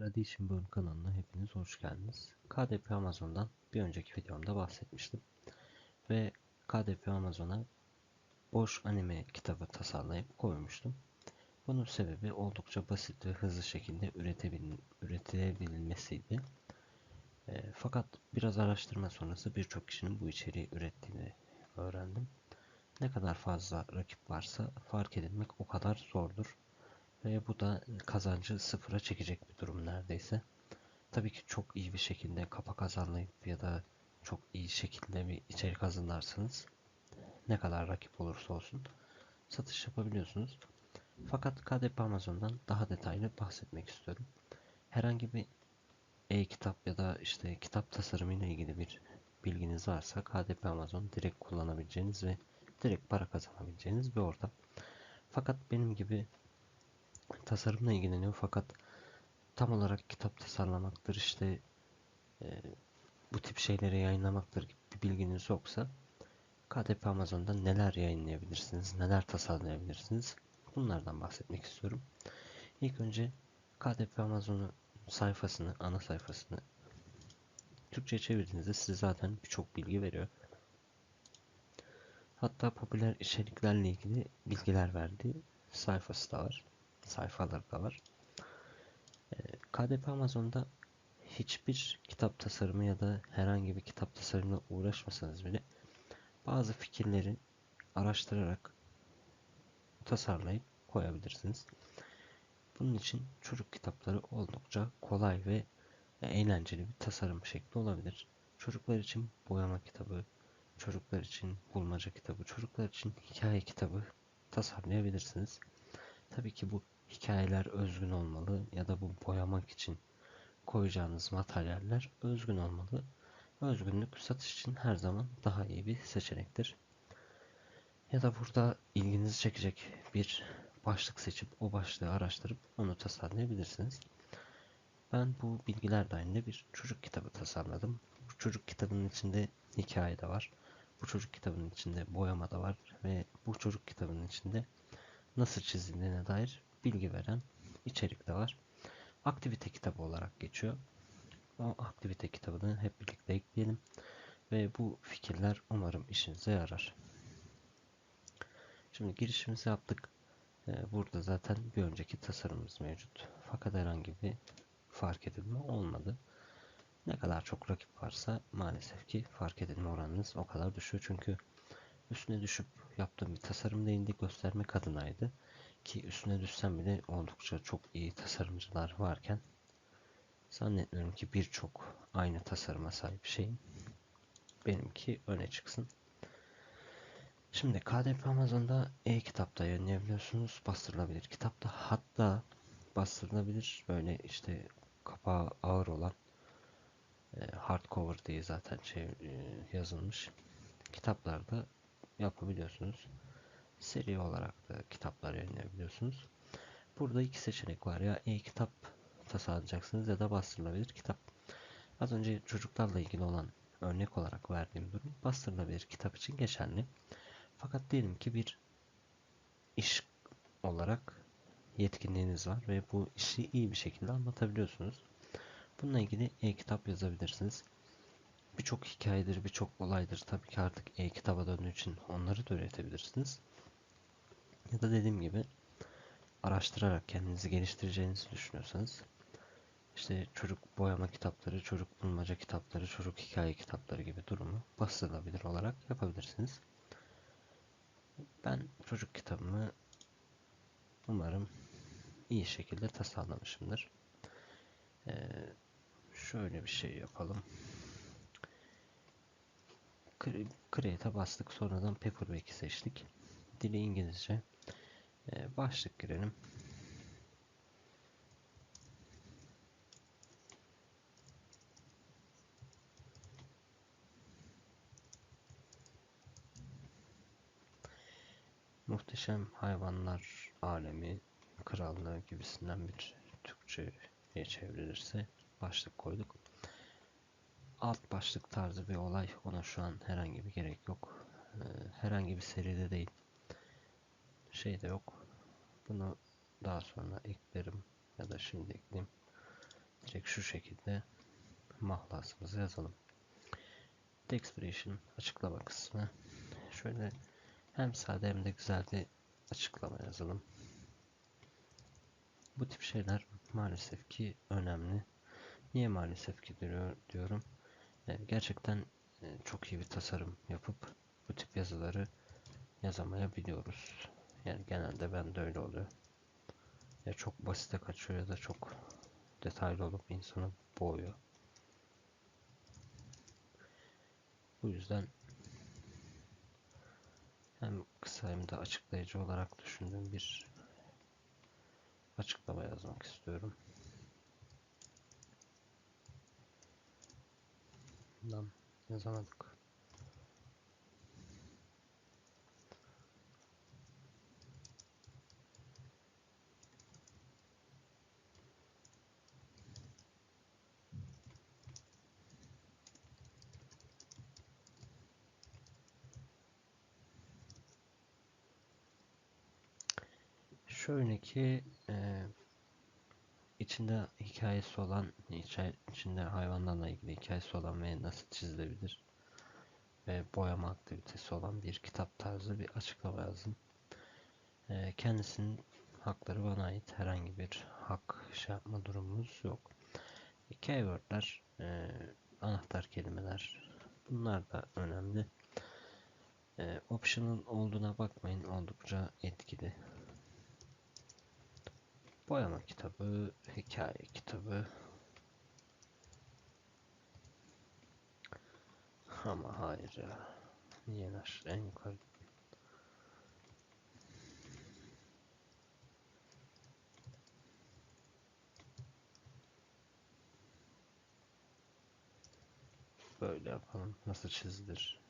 Radiation Burn kanalına hepiniz hoş geldiniz. KDP Amazon'dan bir önceki videomda bahsetmiştim. Ve KDP Amazon'a boş anime kitabı tasarlayıp koymuştum. Bunun sebebi oldukça basit ve hızlı şekilde üretilebilmesiydi. E, fakat biraz araştırma sonrası birçok kişinin bu içeriği ürettiğini öğrendim. Ne kadar fazla rakip varsa fark edilmek o kadar zordur. Ve bu da kazancı sıfıra çekecek bir durum neredeyse. Tabii ki çok iyi bir şekilde kapak hazırlayıp ya da çok iyi şekilde bir içerik hazırlarsınız. Ne kadar rakip olursa olsun satış yapabiliyorsunuz. Fakat KDP Amazon'dan daha detaylı bahsetmek istiyorum. Herhangi bir e-kitap ya da işte kitap tasarımı ilgili bir bilginiz varsa KDP Amazon direkt kullanabileceğiniz ve direkt para kazanabileceğiniz bir ortam. Fakat benim gibi tasarımla ilgileniyor fakat tam olarak kitap tasarlamaktır işte e, bu tip şeyleri yayınlamaktır gibi bir bilginiz yoksa KDP Amazon'da neler yayınlayabilirsiniz, neler tasarlayabilirsiniz bunlardan bahsetmek istiyorum. İlk önce KDP Amazon'un sayfasını, ana sayfasını Türkçe çevirdiğinizde size zaten birçok bilgi veriyor. Hatta popüler içeriklerle ilgili bilgiler verdiği sayfası da var sayfaları da var. Ee, KDP Amazon'da hiçbir kitap tasarımı ya da herhangi bir kitap tasarımına uğraşmasanız bile bazı fikirleri araştırarak tasarlayıp koyabilirsiniz. Bunun için çocuk kitapları oldukça kolay ve eğlenceli bir tasarım şekli olabilir. Çocuklar için boyama kitabı, çocuklar için bulmaca kitabı, çocuklar için hikaye kitabı tasarlayabilirsiniz. Tabii ki bu hikayeler özgün olmalı ya da bu boyamak için koyacağınız materyaller özgün olmalı. Özgünlük satış için her zaman daha iyi bir seçenektir. Ya da burada ilginizi çekecek bir başlık seçip o başlığı araştırıp onu tasarlayabilirsiniz. Ben bu bilgiler dahilinde bir çocuk kitabı tasarladım. Bu çocuk kitabının içinde hikaye de var. Bu çocuk kitabının içinde boyama da var ve bu çocuk kitabının içinde nasıl çizildiğine dair bilgi veren içerik de var. Aktivite kitabı olarak geçiyor. O aktivite kitabını hep birlikte ekleyelim. Ve bu fikirler umarım işinize yarar. Şimdi girişimizi yaptık. Ee, burada zaten bir önceki tasarımımız mevcut. Fakat herhangi bir fark edilme olmadı. Ne kadar çok rakip varsa maalesef ki fark edilme oranınız o kadar düşüyor. Çünkü üstüne düşüp yaptığım bir tasarım değildi göstermek adınaydı. Ki üstüne düşsem bile oldukça çok iyi tasarımcılar varken zannetmiyorum ki birçok aynı tasarıma sahip şeyin benimki öne çıksın. Şimdi KDP Amazon'da e-kitapta yayınlayabiliyorsunuz. Bastırılabilir kitapta hatta bastırılabilir böyle işte kapağı ağır olan e, hardcover diye zaten şey e, yazılmış kitaplarda yapabiliyorsunuz seri olarak da kitaplar yayınlayabiliyorsunuz. Burada iki seçenek var ya e-kitap tasarlayacaksınız ya da bastırılabilir kitap. Az önce çocuklarla ilgili olan örnek olarak verdiğim durum bastırılabilir kitap için geçerli. Fakat diyelim ki bir iş olarak yetkinliğiniz var ve bu işi iyi bir şekilde anlatabiliyorsunuz. Bununla ilgili e-kitap yazabilirsiniz. Birçok hikayedir, birçok olaydır. Tabii ki artık e-kitaba döndüğü için onları da üretebilirsiniz. Ya da dediğim gibi araştırarak kendinizi geliştireceğinizi düşünüyorsanız işte çocuk boyama kitapları, çocuk bulmaca kitapları, çocuk hikaye kitapları gibi durumu bastırılabilir olarak yapabilirsiniz. Ben çocuk kitabımı umarım iyi şekilde tasarlamışımdır. Ee, şöyle bir şey yapalım. Create'e bastık. Sonradan Paperback'i seçtik. Dili İngilizce. Ee, başlık girelim. Muhteşem hayvanlar alemi krallığı gibisinden bir Türkçe'ye çevrilirse başlık koyduk. Alt başlık tarzı bir olay ona şu an herhangi bir gerek yok. Ee, herhangi bir seride değil. Şey de yok. Bunu daha sonra eklerim ya da şimdi ekleyeyim. direkt şu şekilde mahlasımızı yazalım. Expression açıklama kısmı şöyle hem sade hem de güzel bir açıklama yazalım. Bu tip şeyler maalesef ki önemli. Niye maalesef ki diyor, diyorum. E, gerçekten e, çok iyi bir tasarım yapıp bu tip yazıları yazamayabiliyoruz. Yani genelde ben de öyle oluyor. Ya çok basite kaçıyor ya da çok detaylı olup insanı boğuyor. Bu yüzden hem kısa hem de açıklayıcı olarak düşündüğüm bir açıklama yazmak istiyorum. Lan yazamadık. Şöyle ki e, içinde hikayesi olan, içinde hayvanlarla ilgili hikayesi olan ve nasıl çizilebilir ve boyama aktivitesi olan bir kitap tarzı bir açıklama yazdım. E, kendisinin hakları bana ait herhangi bir hak şey yapma durumumuz yok. Keywordler, e, anahtar kelimeler bunlar da önemli. E, optional olduğuna bakmayın oldukça etkili Boyama kitabı, hikaye kitabı. Ama hayır ya. Niye en yukarı? Böyle yapalım. Nasıl çizilir?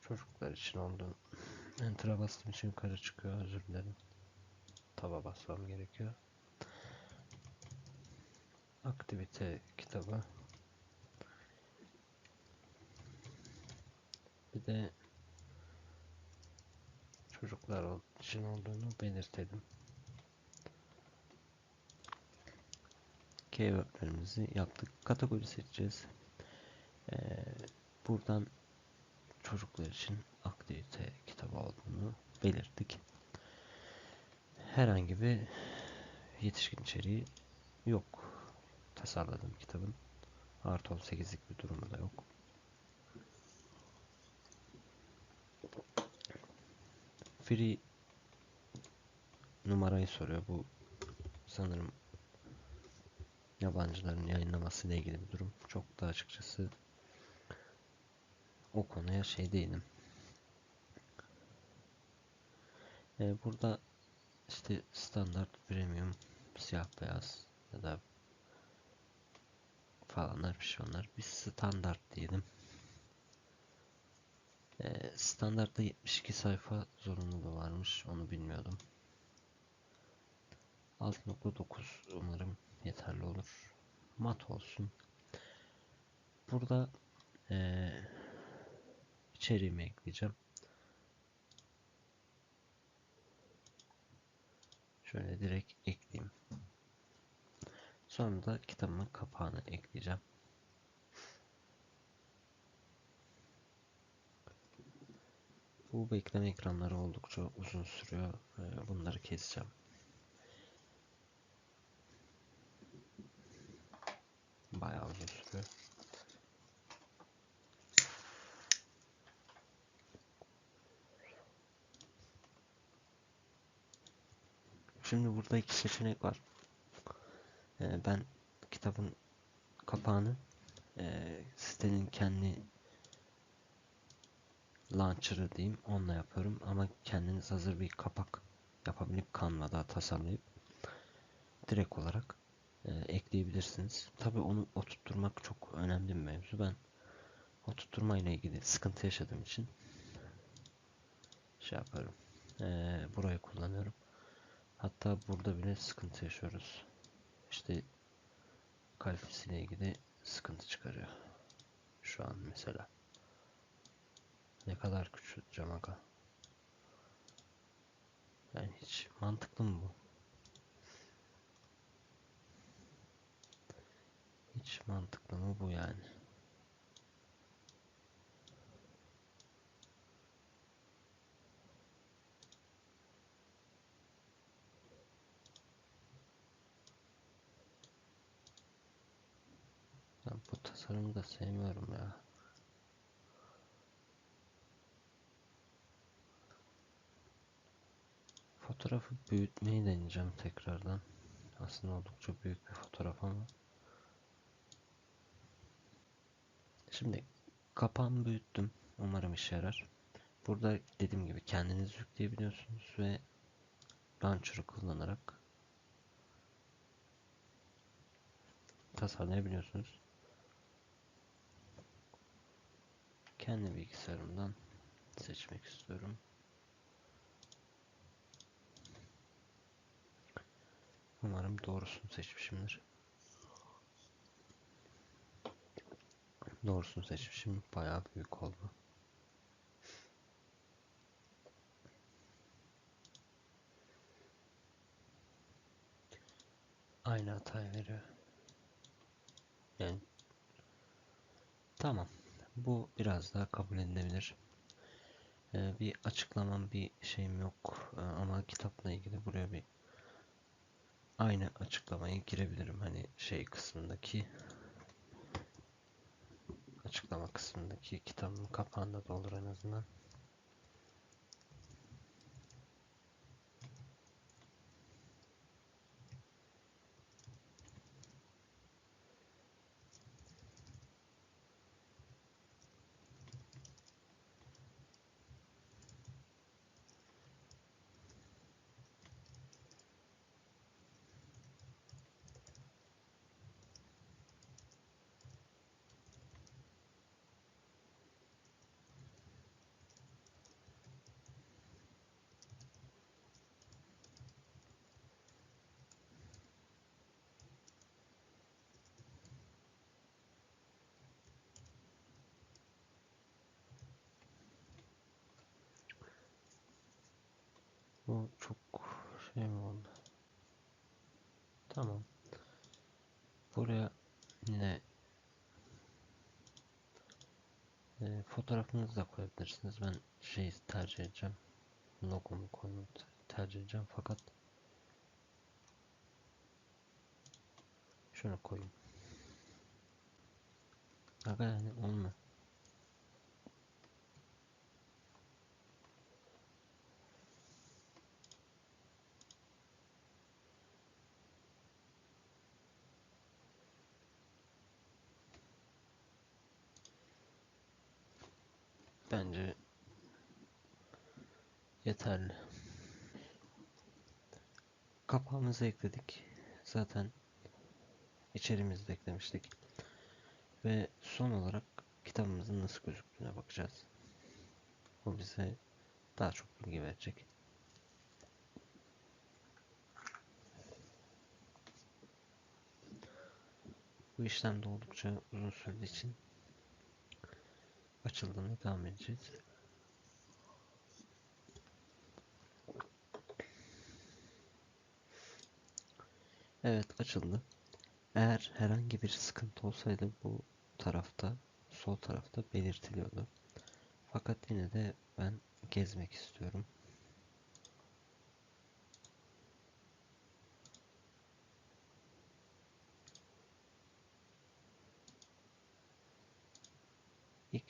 Çocuklar için olduğunu Enter'a bastığım için yukarı çıkıyor. Özür dilerim. Taba basmam gerekiyor. Aktivite kitabı. Bir de çocuklar için olduğunu belirtelim. Keywordlerimizi yaptık. Kategori seçeceğiz. Ee, buradan çocuklar için aktivite kitabı olduğunu belirttik. Herhangi bir yetişkin içeriği yok. Tasarladığım kitabın. Artı 18'lik bir durumu da yok. Free numarayı soruyor. Bu sanırım yabancıların yayınlaması ilgili bir durum. Çok da açıkçası o konuya şey değilim. Ee, burada işte standart premium siyah beyaz ya da falanlar bir şey onlar. Biz standart diyelim. Ee, standartta 72 sayfa zorunluluğu varmış. Onu bilmiyordum. 6.9 umarım yeterli olur. Mat olsun. Burada ee, içeriğimi ekleyeceğim. Şöyle direkt ekleyeyim. Sonra da kitabımın kapağını ekleyeceğim. Bu bekleme ekranları oldukça uzun sürüyor. Bunları keseceğim. Bayağı uzun sürüyor. Şimdi burada iki seçenek var. Ee, ben kitabın kapağını e, sitenin kendi launcher'ı diyeyim onunla yapıyorum ama kendiniz hazır bir kapak yapabilip Canva'da tasarlayıp direkt olarak e, ekleyebilirsiniz. Tabi onu oturtturmak çok önemli bir mevzu. Ben oturtturma ile ilgili sıkıntı yaşadığım için şey yaparım. E, burayı kullanıyorum. Hatta burada bile sıkıntı yaşıyoruz. İşte kalitesiyle ilgili sıkıntı çıkarıyor. Şu an mesela. Ne kadar küçülteceğim aga. Yani hiç mantıklı mı bu? Hiç mantıklı mı bu yani? Bu tasarımı da sevmiyorum ya. Fotoğrafı büyütmeyi deneyeceğim tekrardan. Aslında oldukça büyük bir fotoğraf ama. Şimdi kapağımı büyüttüm. Umarım işe yarar. Burada dediğim gibi kendiniz yükleyebiliyorsunuz ve launcher'ı kullanarak tasarlayabiliyorsunuz. Kendi bilgisayarımdan seçmek istiyorum. Umarım doğrusunu seçmişimdir. Doğrusunu seçmişim. Bayağı büyük oldu. Aynı hatayı veriyor. Yani tamam. Bu biraz daha kabul edilebilir. Ee, bir açıklamam bir şeyim yok ee, ama kitapla ilgili buraya bir aynı açıklamayı girebilirim. Hani şey kısmındaki açıklama kısmındaki kitabın kapağında da olur en azından. Bu çok şey mi oldu? Tamam. Buraya yine e, fotoğrafınızı da koyabilirsiniz. Ben şey tercih edeceğim. Logomu koymayı tercih edeceğim fakat şunu koyayım. Aga yani olmuyor. Bence yeterli. Kapağımızı ekledik. Zaten içeriğimizi de eklemiştik. Ve son olarak kitabımızın nasıl gözüktüğüne bakacağız. Bu bize daha çok bilgi verecek. Bu işlem de oldukça uzun sürdüğü için açıldığını devam edeceğiz. Evet açıldı. Eğer herhangi bir sıkıntı olsaydı bu tarafta, sol tarafta belirtiliyordu. Fakat yine de ben gezmek istiyorum. İlk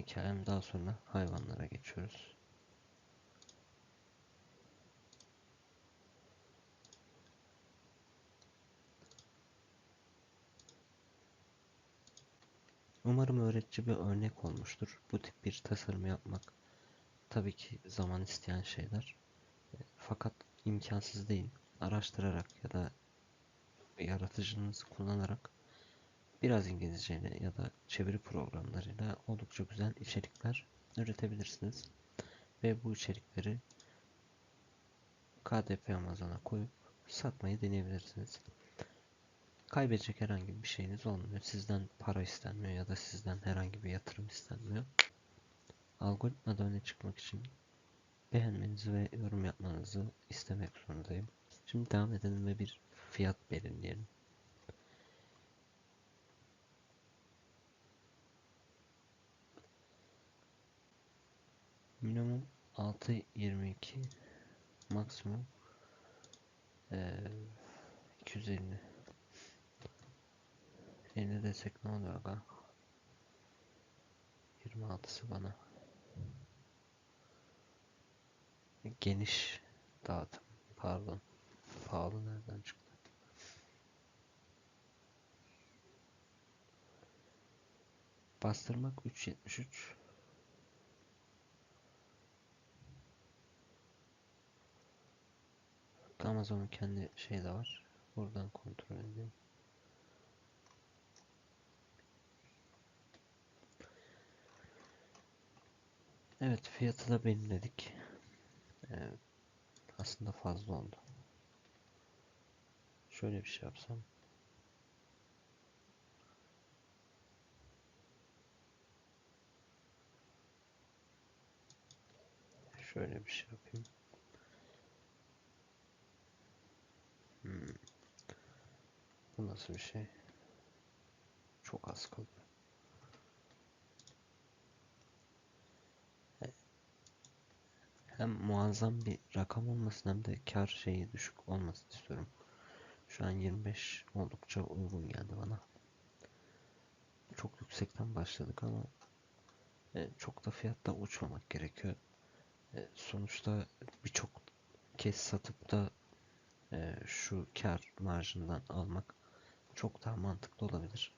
hikayem daha sonra hayvanlara geçiyoruz. Umarım öğretici bir örnek olmuştur. Bu tip bir tasarım yapmak tabii ki zaman isteyen şeyler. Fakat imkansız değil. Araştırarak ya da yaratıcınızı kullanarak biraz İngilizceyle ya da çeviri programlarıyla oldukça güzel içerikler üretebilirsiniz. Ve bu içerikleri KDP Amazon'a koyup satmayı deneyebilirsiniz. Kaybedecek herhangi bir şeyiniz olmuyor. Sizden para istenmiyor ya da sizden herhangi bir yatırım istenmiyor. Algoritmada öne çıkmak için beğenmenizi ve yorum yapmanızı istemek zorundayım. Şimdi devam edelim ve bir fiyat belirleyelim. Minimum 6.22 maksimum eee 250 50 desek ne oluyor aga? 26'sı bana. Geniş dağıtım pardon. Pahalı nereden çıktı? Bastırmak 3.73 Amazon'un kendi şeyi de var. Buradan kontrol edeyim. Evet fiyatı da belirledik. Ee, aslında fazla oldu. Şöyle bir şey yapsam. Şöyle bir şey yapayım. Hmm. Bu nasıl bir şey? Çok az kalıyor. E, Hem muazzam bir rakam olmasın hem de kar şeyi düşük olmasın istiyorum. Şu an 25 oldukça uygun geldi bana. Çok yüksekten başladık ama e, çok da fiyatta uçmamak gerekiyor. E, sonuçta birçok kez satıp da e, şu kar marjından almak çok daha mantıklı olabilir.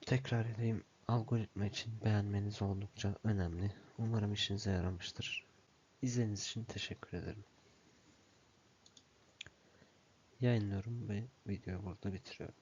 Tekrar edeyim. Algoritma için beğenmeniz oldukça önemli. Umarım işinize yaramıştır. İzlediğiniz için teşekkür ederim. Yayınlıyorum ve videoyu burada bitiriyorum.